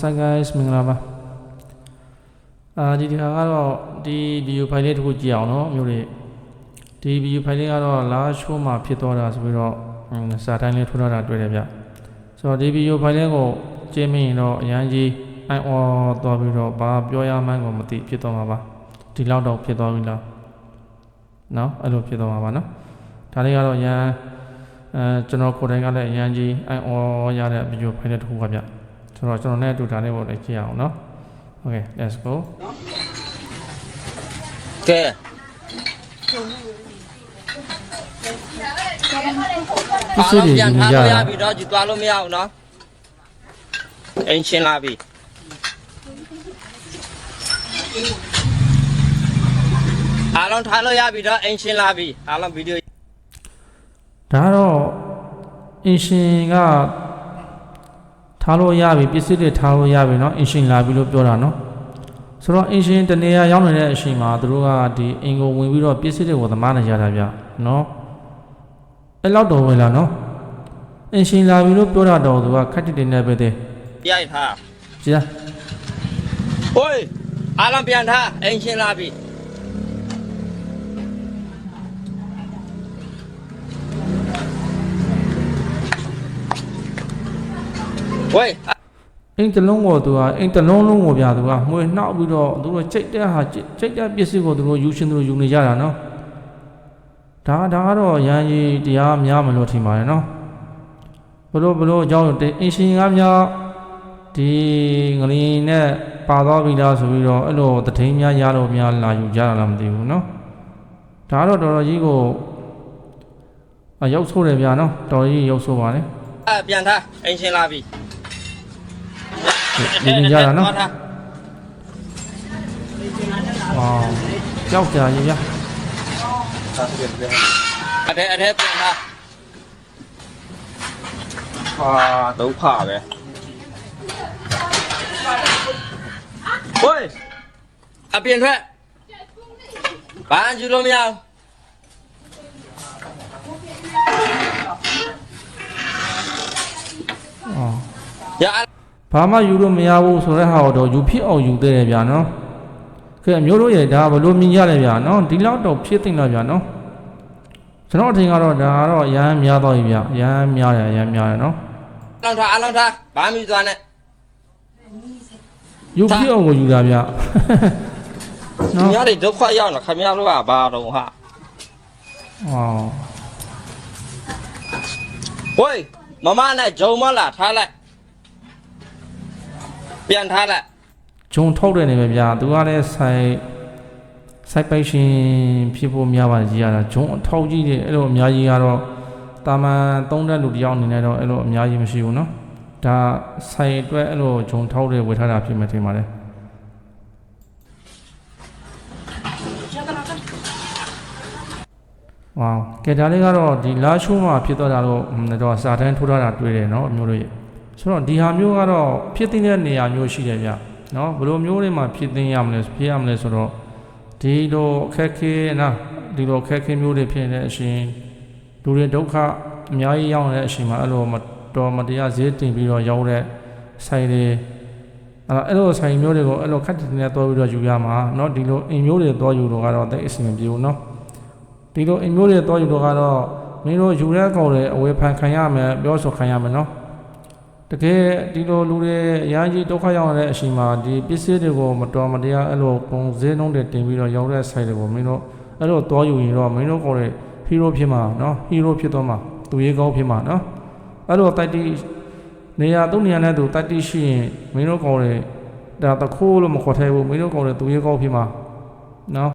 Hi guys မင်္ဂလာပါအာဒီဒီဟာကတော့ဒီ video file လေးတစ်ခုကြည့်အောင်เนาะမျိုးတွေဒီ video file လေးကတော့လာရှိုးမှာဖြစ်သွားတာဆိုပြီးတော့ဟွန်းစာတိုင်းလေးထိုးထားတာတွေ့တယ်ဗျဆိုတော့ဒီ video file လေးကိုကြည့်မိရင်တော့အရန်ကြီးအိုင်အော်သွားပြီးတော့ဘာပြောရမှန်းကိုမသိဖြစ်သွားမှာပါဒီလောက်တော့ဖြစ်သွားပြီလားเนาะအဲ့လိုဖြစ်သွားမှာပါเนาะဒါလေးကတော့အရန်အဲကျွန်တော်ကိုယ်တိုင်ကလည်းအရန်ကြီးအိုင်အော်ရတဲ့ video file လေးတစ်ခုပါဗျ ဆိုတော့ကျွန်တော်နဲ့အတူဒါလေးကိုလည်းကြည့်အောင်เนาะ Okay let's go ကဲ ပစ္စည်းတွေ ပြန် ယူ ထား ကြ လို့ရ တာ ပြီတော့ယူသွားလို့မရဘူးနော်အင်းရှင်းလာပြီအားလုံးထားလို့ရပြီတော့အင်းရှင်းလာပြီအားလုံးဗီဒီယို ဒါကတော့အင်ရှင်က ထားလို့ရပြီပစ္စည်းတွေထားလို့ရပြီเนาะအင်ရှင်လာပြီလို့ပြောတာเนาะဆိုတော့အင်ရှင်တနေရာရောက်နေတဲ့အချိန်မှာသူတို့ကဒီအင်ကိုဝင်ပြီးတော့ပစ္စည်းတွေကိုသမားနေကြတာဗျเนาะအဲ့လောက်တော့ဝင်လာเนาะအင်ရှင်လာပြီလို့ပြောတာတော့သူကခက်တိတိနဲ့ပဲတဲ့ ရိုက်ထား ကြည်လား ဟိုးအားလုံးပြန်ထားအင်းရှင်းလာပြီ ဝေးအိမ်တလုံးကိုသူကအိမ်တလုံးလုံးကိုပြသူကငွေနှောက်ပြီးတော့သူတို့ချိန်တဲ့ဟာချိန်တဲ့ပစ္စည်းကိုသူတို့ယူရှင်သူတို့ယူနေကြတာနော်ဒါဒါကတော့ရန်ကြီးတရားများမလို့ထင်ပါတယ်နော်ဘလို့ဘလို့အကြောင်းအင်ရှင်ကများဒီငလင်းနဲ့ပါသွားပြီလားဆိုပြီးတော့အဲ့လိုတထိန်များရတော့များလာယူကြတာလားမသိဘူးနော်ဒါကတော့တော်တော်ကြီးကိုအရောက်ဆိုးတယ်ဗျာနော်တော်ကြီးရောက်ဆိုးပါလေအပြန်ထားအင်ရှင်လာပြီ နေနေကြတာနော်အော်ကြောက်ကြရင်ရအထဲအထဲပြန်လာဟာဒုက္ခပဲဟိုအပြင်ထွက်ဘာကျူလို့မရဘူးအော်ရ ဘာမှယူလို့မရဘူးဆိုတဲ့ဟာတော့ယူဖြစ်အောင်ယူသေးတယ်ဗျာနော်ကဲအမျိုးတို့ရဲ့ဒါဘလို့မြင်ကြလဲဗျာနော်ဒီလောက်တော့ဖြစ်သိမ့်တော့ဗျာနော်ကျွန်တော်အထင်ကတော့ဒါကတော့ရမ်းများတော့ပြီဗျာရမ်းများတယ်ရမ်းများတယ်နော်အလောင်းထားအလောင်းထားဘာမှမသွားနဲ့ယူဖြစ်အောင်ကိုယူတာဗျာ။နော်ညတွေဒုက္ခရောက်လာခင်ဗျားတို့ကဘာတော့ဟာအော်။ဝေးမမနဲ့ဂျုံမလာထားလိုက်။ ပြန်ထားလိုက်ဂျုံထုတ်တယ်နေပဲဗျာသူကလည်းဆိုင်ဆိုင်ပိုက်ရှင်ဖြစ်ဖို့များပါကြီးရတာဂျုံအထောက်ကြီးတွေအဲ့လိုအများကြီးကတော့တာမန်သုံးတဲ့လူတယောက်အနေနဲ့တော့အဲ့လိုအများကြီးမရှိဘူးနော်ဒါဆိုင်အတွက်အဲ့လိုဂျုံထောက်တွေဝယ်ထားတာဖြစ်မှထင်ပါတယ်ဝေါကဲဒါလေးကတော့ဒီလာရှိုးမှာဖြစ်သွားတာတော့ဟွန်းတော့စာတန်းထိုးထားတာတွေ့တယ်နော်အမျိုးတို့ရေ ဆိုတော့ဒီဟာမျိုးကတော့ဖြစ်တဲ့နေရာမျိုးရှိတယ်ဗျနော်ဘယ်လိုမျိုးတွေမှာဖြစ်သိရမလဲဖြစ်ရမလဲဆိုတော့ဒီလိုအခက်ခဲနော်ဒီလိုအခက်ခဲမျိုးတွေဖြစ်နေတဲ့အရှင်လူတွေဒုက္ခအများကြီးရောက်နေတဲ့အရှင်မှာအဲ့လိုမတော်မတရားဈေးတင်ပြီးတော့ရောက်တဲ့ဆိုင်တွေအဲ့တော့အဲ့လိုဆိုင်မျိုးတွေကိုအဲ့လိုခက်တင်နေတော့ပြီးတော့ယူရမှာเนาะဒီလိုအင်မျိုးတွေတော့ယူတော့ကတော့တိတ်အဆင်မပြေဘူးเนาะ ဒီလိုအင်မျိုးတွေတော့ယူတော့ကတော့မင်းတို့ယူတဲ့ကောင်တွေအဝေဖန်ခံရမယ်ပြောဆိုခံရမယ်နော် တကယ်ဒီလိုလူတွေအများကြီးဒုက္ခရောက်ရတဲ့အချိန်မှာဒီပစ္စည်းတွေကိုမတော်မတရားအဲ့လိုပုံစည်းနှုံးတွေတင်ပြီးတော့ရောက်တဲ့ site တွေကိုမင်းတို့အဲ့လိုတော့ယူရင်တော့မင်းတို့ကောင်တွေ hero ဖြစ်မှာနော် hero ဖြစ်သွားမှာသူရေးကောင်းဖြစ်မှာနော်အဲ့လိုတိုက်တီနေရာသူ့နေရာနဲ့သူတိုက်တီရှိရင်မင်းတို့ကောင်တွေဒါတခိုးလို့မခေါ်ထဲဘူးမင်းတို့ကောင်တွေသူရေးကောင်းဖြစ်မှာနော်